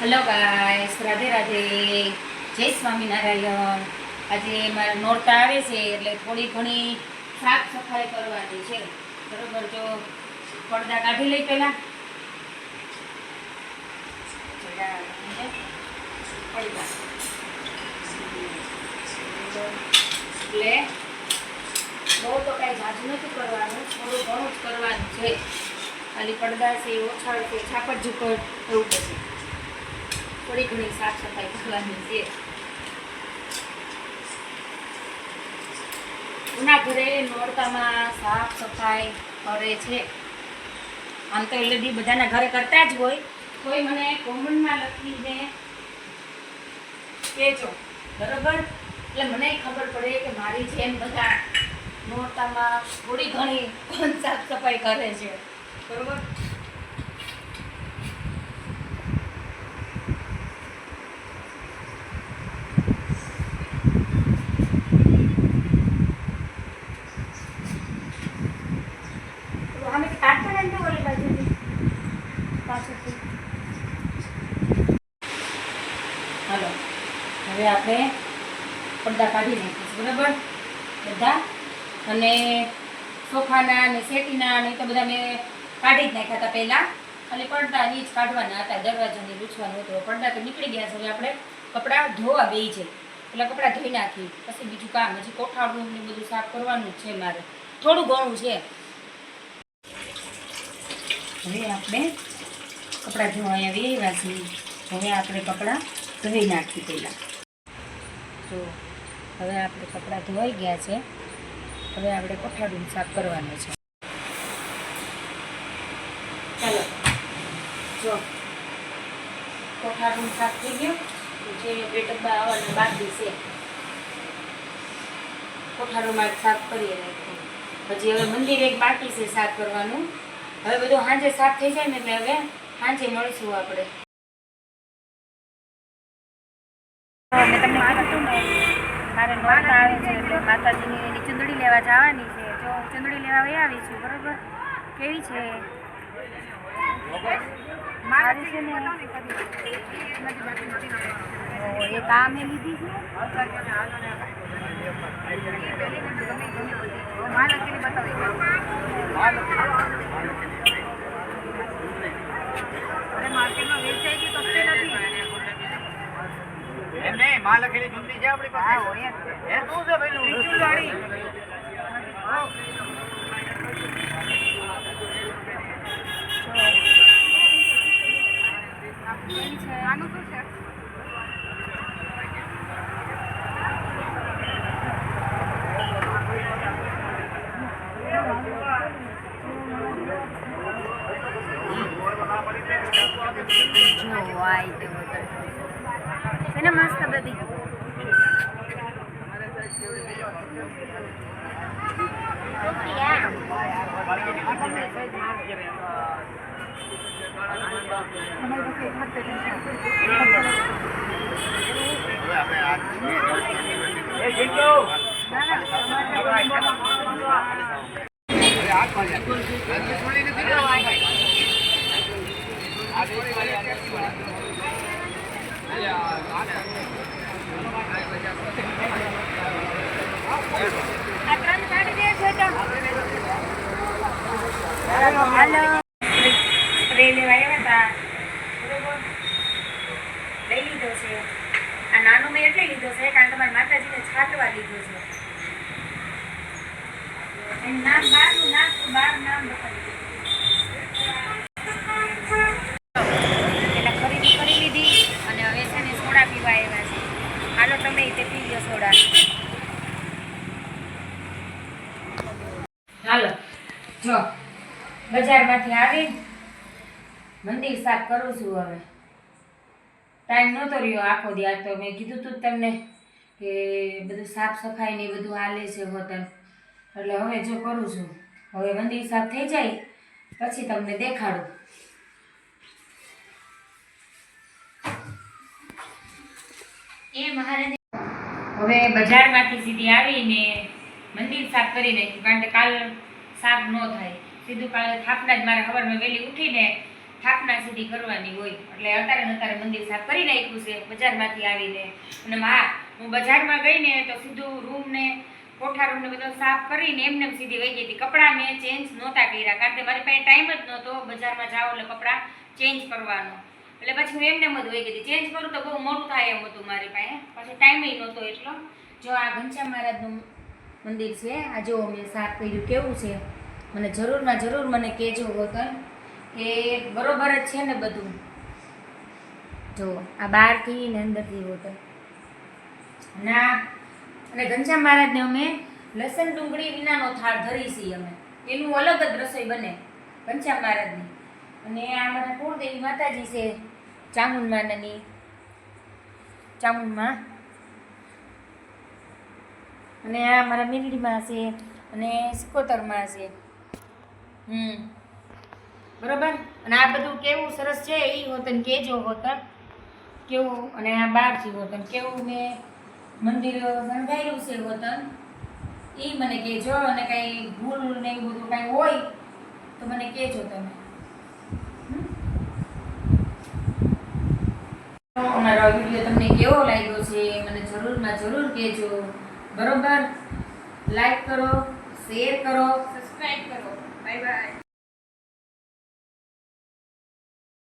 Hello guys Radhe Radhe. જય સ્વામિનારાયણ. આજે મારા નોરતા આવે છે, એટલે થોડી ઘણી સાફ સફાઈ કરવાની છે. બરોબર, જો પડદા કાઢી લઈ પહેલા. એટલે બહુ તો કાંઈ જાજુ નથી કરવાનું, થોડું ઘણું જ કરવાનું છે. ખાલી પડદા છે ઓછાળ છે છાપડ ઝુકર એવું બધું થોડી ઘણી સાફ સફાઈ કરવાની છે. એના ઘરે નોરતામાં સાફ સફાઈ કરે છે. આમ તો એટલે બધાના ઘરે કરતા જ હોય. કોઈ મને કોમનમાં લખીને કહેજો. બરોબર? એટલે મને ખબર પડે કે મારી જેમ બધા નોરતામાં થોડી ઘણી સાફ સફાઈ કરે છે. બરોબર તો અમે કાઢતા ને તો ઓલી બાજુથી પાછળથી હાલો. હવે આપણે પડદા કાઢી નાખીશું, બરાબર? બધા? અને સોફાના અને સેટીના અને તો બધા મેં કાઢી જ નાખ્યા હતા પહેલાં. અને પડદા એ જ કાઢવાના હતા, દરવાજાને લૂછવાનું હતું. પડદા તો નીકળી ગયા છે, હવે આપણે કપડાં ધોવા બેસી છે. એટલે કપડાં ધોઈ નાખી પછી બીજું કામ, હજી કોઠાળું ને બધું સાફ કરવાનું છે મારે. થોડું ઘણું છે. હવે આપણે કપડાં ધોવા અહીંયા વેવા છીએ હવે આપણે કપડાં ધોઈ નાખી પહેલાં. તો હવે આપણે કપડાં ધોવાઈ ગયા છે. હવે આપણે કોઠાડું સાફ કરવાનું છે. ચાલો, જો. કોઠાડું સાફ થઈ ગયું. જે બે ડબ્બા આવવાના બાકી છે કોઠાડુંમાં સાફ કરીએ નાખ્યું પછી હવે મંદિર એક બાકી છે સાફ કરવાનું. હવે બધું સાંજે સાફ થઈ જાય ને એટલે હવે સાંજે મળીશું આપણે. મેં તમને મારે નોરતા આવી છે એટલે માતાજીની ચુંદડી લેવા જવાની છે. જો ચૂંદડી લેવા વહી આવી છું કેવી છે? કામ લીધી છે એમ નહીં, માં લખેલી ચૂંટણી છે આપણી પાસે? હા હોય જ. એ શું છે પેલું? આનું શું છે જો આઈ તે બોતલ છે ને મસ્ત બધી. આ લઈ લીધો છે આ નાનો મેં એટલે લીધો છે કારણ કે મારા માતાજીને છાંટવા લીધો છે નામ બહારનું નામ બહાર નામ લખાવી પેલા ખરીદી કરી લીધી અને હવે છે ને સોડા પીવા આવ્યા છે હાલો તમે તે પી લો સોડા હાલો જો બજારમાંથી આવી મંદિર સાફ કરું છું હવે. ટાઈમ નહોતો રહ્યો આખો દી તો મેં કીધું તું તમને કે બધું સાફ સફાઈ ને બધું હાલે છે હોટલ. એટલે હવે જો કરું છું. હવે મંદિર સાફ થઈ જાય પછી તમને દેખાડું. એ મહારાજ હવે બજારમાંથી સીધી આવીને મંદિર સાફ કરી નાખ્યું કારણ કે કાલ સાફ ન થાય. સીધું કાલે થાપના જ મારે ખબરમાં વહેલી ઉઠીને થાપના સીધી કરવાની હોય. એટલે અત્યારે ને અત્યારે મંદિર સાફ કરી નાખ્યું છે, બજારમાંથી આવીને. અને હા હું બજારમાં ગઈ ને તો સીધું રૂમ ને કોઠા રૂમ ને બધું સાફ કરીને એમને સીધી વહી ગઈ હતી. કપડાં મેં ચેન્જ નહોતા કર્યા, કારણ કે મારી પાસે ટાઈમ જ નહોતો બજારમાં જાઓ એટલે કપડાં ચેન્જ કરવાનો. એટલે પછી હું એમને જ વહી ગઈ ચેન્જ કરું તો બહુ મોટું થાય એમ હતું મારી પાસે. પછી ટાઈમ નહોતો એટલો. જો આ ઘનશ્યામ મહારાજનું મંદિર છે. આ જો મેં સાફ કર્યું, કેવું છે? મને જરૂરમાં જરૂર મને કહેજો વતન, કે બરોબર જ છે ને બધું? જો, આ બહારથી ને અંદરથી વતન. ના, અને ઘનશ્યામ મહારાજને અમે લસણ ડુંગળી વિનાનો થાળ ધરી છીએ અમે. એનું અલગ જ રસોઈ બને ઘનશ્યામ મહારાજની. અને આ મારા કુળદેવી માતાજી છે ચામુંડમાની ચામુંડમાં અને આ મારા મીરડીમાં છે અને સિકોતરમાં છે. હમ. બરોબર? અને આ બધું કેવું સરસ છે? એ હોતન કેજો હોતન કેવું? અને આ બારથી હોતન કેવું મેં મંદિર શણગાર્યું છે હોતન એ મને કહેજો અને કંઈ ભૂલ ને એવું બધું કાંઈ હોય તો મને કહેજો તમે. અમારો વીડિયો તમને કેવો લાગ્યો છે? મને જરૂરમાં જરૂર કહેજો બરોબર? લાઈક કરો શેર કરો. સબસ્ક્રાઈબ કરો. Bye bye